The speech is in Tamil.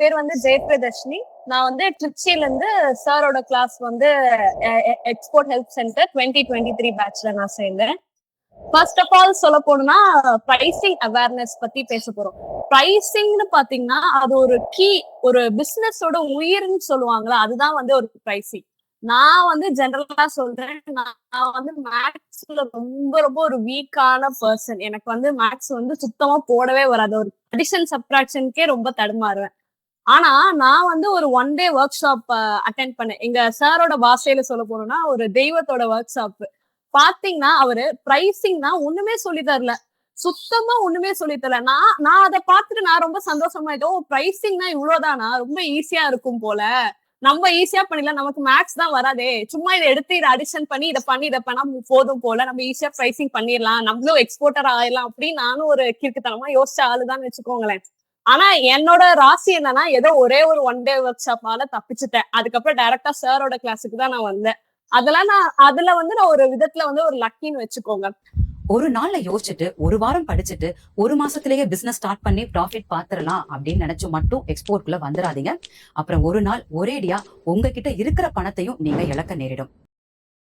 பேர் வந்து ஜெயபிரதர்ஷினி நான் வந்து திருச்சியில இருந்து சாரோட கிளாஸ் வந்து export help center twenty twenty three பேட்ச்ல நான் சேர்ந்தேன். ஃபர்ஸ்ட் ஆஃப் ஆல் சொல்ல போனோம்னா பிரைசிங் அவேர்னஸ் பத்தி பேச போறோம். ப்ரைசிங்னு பாத்தீங்கன்னா அது ஒரு கீ ஒரு பிசினஸோட உயிர்னு சொல்லுவாங்களா அதுதான் வந்து ஒரு பிரைசிங் நான் வந்து ஜெனரலா சொல்றேன் நான் வந்து மேக்ஸ்ல ரொம்ப ரொம்ப ஒரு வீக்கான பர்சன் எனக்கு வந்து மேக்ஸ் வந்து சுத்தமா போடவே வராது. ஒரு அடிஷன் சப்ராக்ஷனுக்கே ரொம்ப தடுமாறுவேன். ஆனா நான் வந்து ஒரு one day workshop attend பண்ணேன். எங்க சாரோட பாஷையில சொல்ல போனோம்னா ஒரு தெய்வத்தோட ஒர்க் ஷாப் பாத்தீங்கன்னா அவரு பிரைசிங்னா ஒண்ணுமே சொல்லி தரல. சுத்தமா ஒண்ணுமே சொல்லி தரல. நான் நான் அதை பார்த்துட்டு நான் ரொம்ப சந்தோஷமா சந்தோஷமாயிட்டோம் பிரைசிங்னா இவ்வளவுதானா? ரொம்ப ஈஸியா இருக்கும் போல. நம்ம ஈஸியா பண்ணிடலாம். நமக்கு மேக்ஸ் தான் வராதே. சும்மா இதை எடுத்து இதை அடிஷன் பண்ணி இதை பண்ணி இதை பண்ணா போதும் போல. நம்ம ஈஸியா பிரைசிங் பண்ணிடலாம். நம்மளும் எக்ஸ்போர்ட்டர் ஆயிடலாம் அப்படின்னு நானும் ஒரு கிறுக்குத்தனமா யோசிச்ச ஆளுதான் வச்சுக்கோங்களேன். ஆனா என்னோட ராசி என்னன்னா ஏதோ ஒரே ஒரு ஒன் டே ஒர்க் ஷாப்னால தப்பிச்சுட்டேன். அதுக்கப்புறம் டைரக்டா சாரோட கிளாஸுக்கு தான் நான் வந்தேன். அதெல்லாம் நான் அதுல வந்து நான் ஒரு விதத்துல வந்து ஒரு லக்கின்னு வச்சுக்கோங்க. ஒரு நாள்ல யோசிச்சுட்டு ஒரு வாரம் படிச்சுட்டு ஒரு மாசத்திலேயே பிசினஸ் ஸ்டார்ட் பண்ணி ப்ராஃபிட் பாத்துரலாம் அப்படின்னு நினைச்சு மட்டும் எக்ஸ்போர்ட்குள்ள வந்துடாதீங்க அப்புறம் ஒரு நாள் ஒரேடியா உங்ககிட்ட இருக்கிற பணத்தையும் நீங்க இழக்க நேரிடும்.